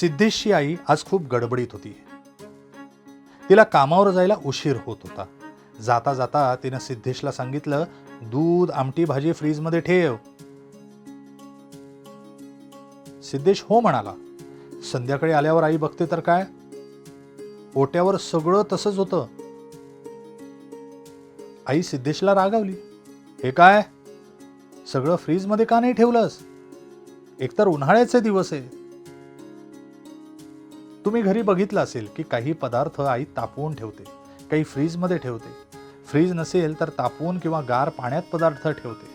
सिद्धेशची आई आज खूप गडबडीत होती. तिला कामावर जायला उशीर होत होता. जाता जाता तिनं सिद्धेशला सांगितलं दूध आमटी भाजी फ्रीजमध्ये ठेव. सिद्धेश हो म्हणाला संध्याकाळी आल्यावर आई बघते तर काय? ओट्यावर सगळं तसंच होतं. आई सिद्धेशला रागावली हे काय? सगळं फ्रीजमध्ये का नाही ठेवलंस? एकतर उन्हाळ्याचे दिवस आहे तुम्ही घरी बघितलं असेल की काही पदार्थ आई तापवून ठेवते काही फ्रीजमध्ये ठेवते. फ्रीज नसेल तर तापवून किंवा गार पाण्यात पदार्थ ठेवते.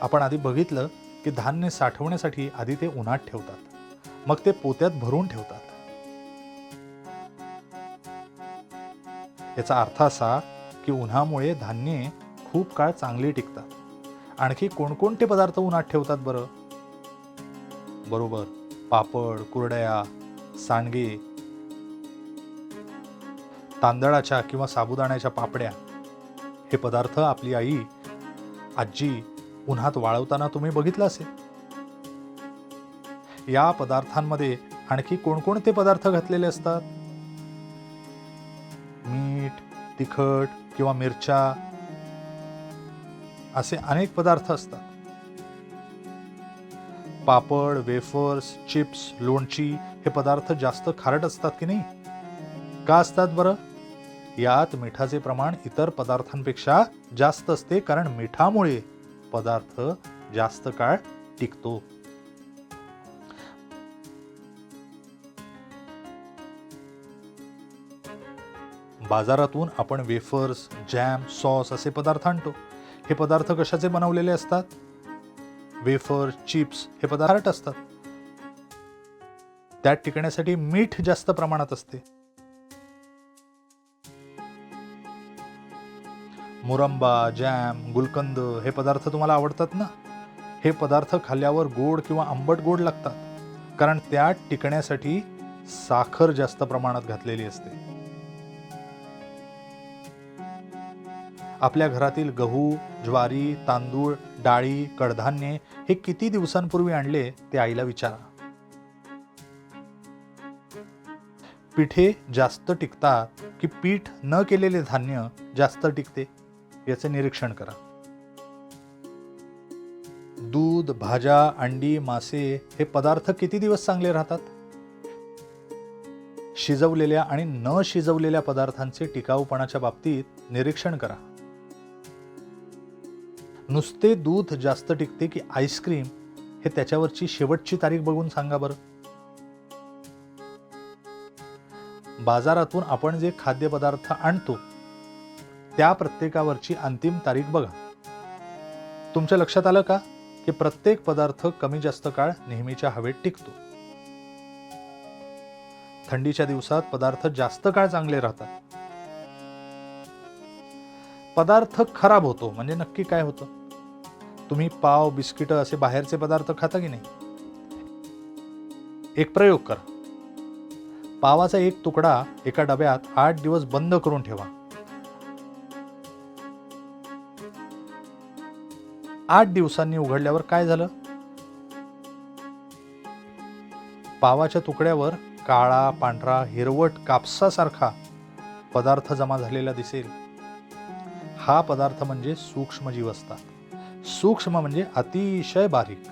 आपण आधी बघितलं की धान्य साठवण्यासाठी आधी ते उन्हात ठेवतात. मग ते पोत्यात भरून ठेवतात. याचा अर्थ असा की उन्हामुळे धान्ये खूप काळ चांगली टिकतात. आणखी कोणकोणते पदार्थ उन्हात ठेवतात बरं? बरोबर. पापड कुरडया सांडगे तांदळाच्या किंवा साबुदाण्याच्या पापड्या. हे पदार्थ आपली आई आजी उन्हात वाळवताना तुम्ही बघितलं असेल. या पदार्थांमध्ये आणखी कोणकोणते पदार्थ घातलेले असतात? मीठ तिखट किंवा मिरच्या असे अनेक पदार्थ असतात. पापड वेफर्स चिप्स लोणची हे पदार्थ जास्त खारट असतात की नाही? का असतात बरं? यात मिठाचे प्रमाण इतर पदार्थांपेक्षा जास्त असते कारण मिठामुळे पदार्थ जास्त काळ टिकतो. बाजारातून आपण वेफर्स जॅम सॉस असे पदार्थ आणतो. हे पदार्थ कशाचे बनवलेले असतात? वेफर चिप्स हे पदार्थ असतात. त्यात टिकण्यासाठी मीठ जास्त प्रमाणात असते. मुरंबा जॅम गुलकंद हे पदार्थ तुम्हाला आवडतात ना? हे पदार्थ खाल्ल्यावर गोड किंवा आंबट गोड लागतात. कारण त्यात टिकण्यासाठी साखर जास्त प्रमाणात घातलेली असते. आपल्या घरातील गहू ज्वारी तांदूळ डाळी कडधान्ये हे किती दिवसांपूर्वी आणले ते आईला विचारा. पिठे जास्त टिकतात की पीठ न केलेले धान्य जास्त टिकते याचे निरीक्षण करा. दूध भाज्या अंडी मासे हे पदार्थ किती दिवस चांगले राहतात? शिजवलेल्या आणि न शिजवलेल्या पदार्थांचे टिकाऊपणाच्या बाबतीत निरीक्षण करा. नुसते दूध जास्त टिकते की आईस्क्रीम हे त्याच्यावरची शेवटची तारीख बघून सांगा बरं. बाजारातून आपण जे खाद्यपदार्थ आणतो त्या प्रत्येकावरची अंतिम तारीख बघा. तुमच्या लक्षात आलं का? की प्रत्येक पदार्थ कमी जास्त काळ नेहमीच्या हवेत टिकतो. थंडीच्या दिवसात पदार्थ जास्त काळ चांगले राहतात. पदार्थ खराब होतो म्हणजे नक्की काय होतं? तुम्ही पाव बिस्किट असे बाहेरचे पदार्थ खाता की नाही? एक प्रयोग करा. पावाचा एक तुकडा एका डब्यात आठ दिवस बंद करून ठेवा. आठ दिवसांनी उघडल्यावर काय झालं? पावाच्या तुकड्यावर काळा पांढरा हिरवट कापसासारखा पदार्थ जमा झालेला दिसेल. हा पदार्थ म्हणजे सूक्ष्मजीव असतात. सूक्ष्म म्हणजे अतिशय बारीक.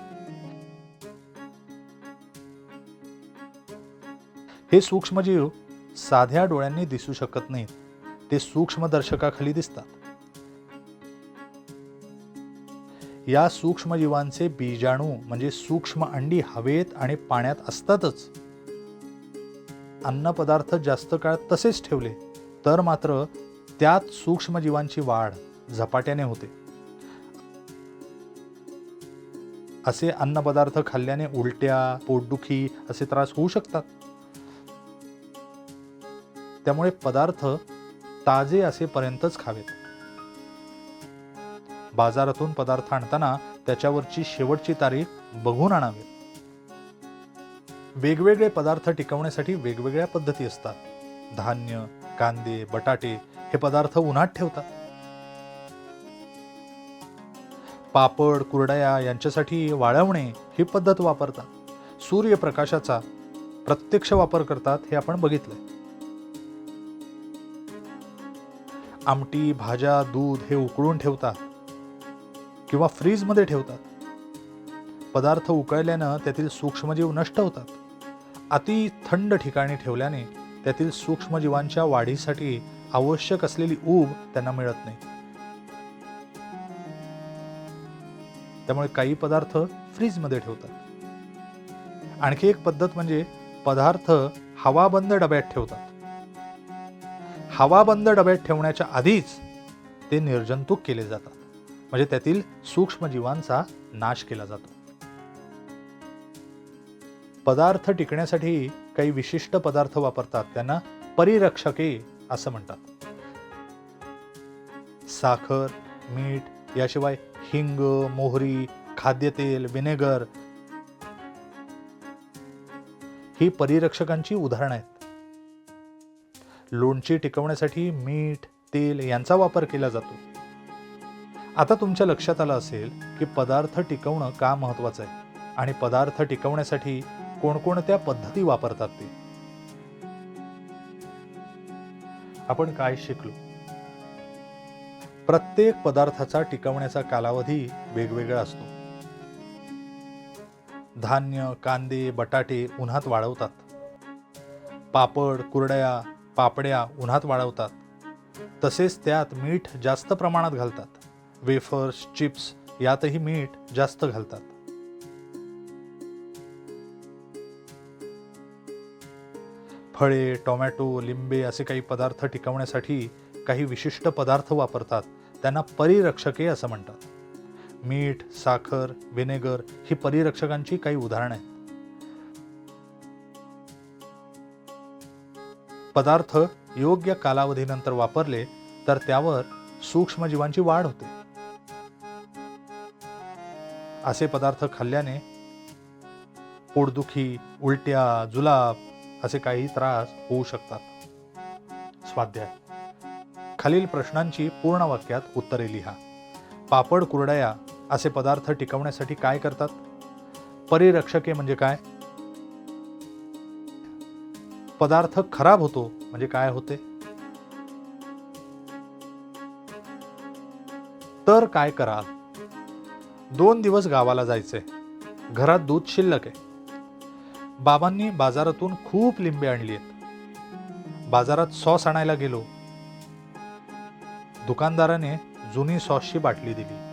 हे सूक्ष्मजीव साध्या डोळ्यांनी दिसू शकत नाहीत. ते सूक्ष्मदर्शकाखाली दिसतात. या सूक्ष्मजीवांचे बीजाणू म्हणजे सूक्ष्म अंडी हवेत आणि पाण्यात असतातच. अन्नपदार्थ जास्त काळ तसेच ठेवले तर मात्र त्यात सूक्ष्मजीवांची वाढ झपाट्याने होते. असे अन्नपदार्थ खाल्ल्याने उलट्या पोटदुखी असे त्रास होऊ शकतात. त्यामुळे पदार्थ ताजे असेपर्यंतच खावेत. बाजारातून पदार्थ आणताना त्याच्यावरची शेवटची तारीख बघून आणावे. वेगवेगळे पदार्थ टिकवण्यासाठी वेगवेगळ्या पद्धती असतात. धान्य कांदे बटाटे हे पदार्थ उन्हात ठेवतात. पापड कुरडया यांच्यासाठी वाळवणे ही पद्धत वापरतात. सूर्यप्रकाशाचा प्रत्यक्ष वापर करतात हे आपण बघितलंय. आमटी भाज्या दूध हे उकळून ठेवतात किंवा फ्रीजमध्ये ठेवतात. पदार्थ उकळल्यानं त्यातील सूक्ष्मजीव नष्ट होतात. अति थंड ठिकाणी ठेवल्याने त्यातील सूक्ष्मजीवांच्या वाढीसाठी आवश्यक असलेली ऊब त्यांना मिळत नाही. त्यामुळे काही पदार्थ फ्रीजमध्ये ठेवतात. आणखी एक पद्धत म्हणजे पदार्थ हवाबंद डब्यात ठेवतात. हवाबंद डब्यात ठेवण्याच्या आधीच ते निर्जंतुक केले जातात. म्हणजे त्यातील सूक्ष्मजीवांचा नाश केला जातो. पदार्थ टिकण्यासाठी काही विशिष्ट पदार्थ वापरतात. त्यांना परिरक्षके असं म्हणतात. साखर मीठ याशिवाय हिंग मोहरी खाद्यतेल विनेगर ही परिरक्षकांची उदाहरणं आहेत. लोणची टिकवण्यासाठी मीठ तेल यांचा वापर केला जातो. आता तुमच्या लक्षात आलं असेल की पदार्थ टिकवणं का महत्वाचं आहे आणि पदार्थ टिकवण्यासाठी कोणकोणत्या पद्धती वापरतात ते. आपण काय शिकलो? प्रत्येक पदार्थाचा टिकवण्याचा कालावधी वेगवेगळा असतो. धान्य कांदे बटाटे उन्हात वाळवतात. पापड कुरड्या पापड्या उन्हात वाळवतात. तसेच त्यात मीठ जास्त प्रमाणात घालतात. वेफर्स चिप्स यातही मीठ जास्त घालतात. फळे टोमॅटो लिंबे असे काही पदार्थ टिकवण्यासाठी काही विशिष्ट पदार्थ वापरतात. त्यांना परिरक्षके असं म्हणतात. मीठ साखर व्हिनेगर ही परिरक्षकांची काही उदाहरणं आहेत. पदार्थ योग्य कालावधीनंतर वापरले तर त्यावर सूक्ष्मजीवांची वाढ होते. असे पदार्थ खाल्ल्याने पोटदुखी उलट्या जुलाब असे काही त्रास होऊ शकतात. स्वाध्याय. खालील प्रश्नांची पूर्ण वाक्यात उत्तरे लिहा. पापड कुरडया असे पदार्थ टिकवण्यासाठी काय करतात? परिरक्षके म्हणजे काय? पदार्थ खराब होतो म्हणजे काय होते? तर काय कराल? दोन दिवस गावाला जायचे. घरात दूध शिल्लक आहे. बाबांनी बाजारातून खूप लिंबे आणली आहेत. बाजारात सॉस आणायला गेलो. दुकानदाराने जुनी सॉसची बाटली दिली.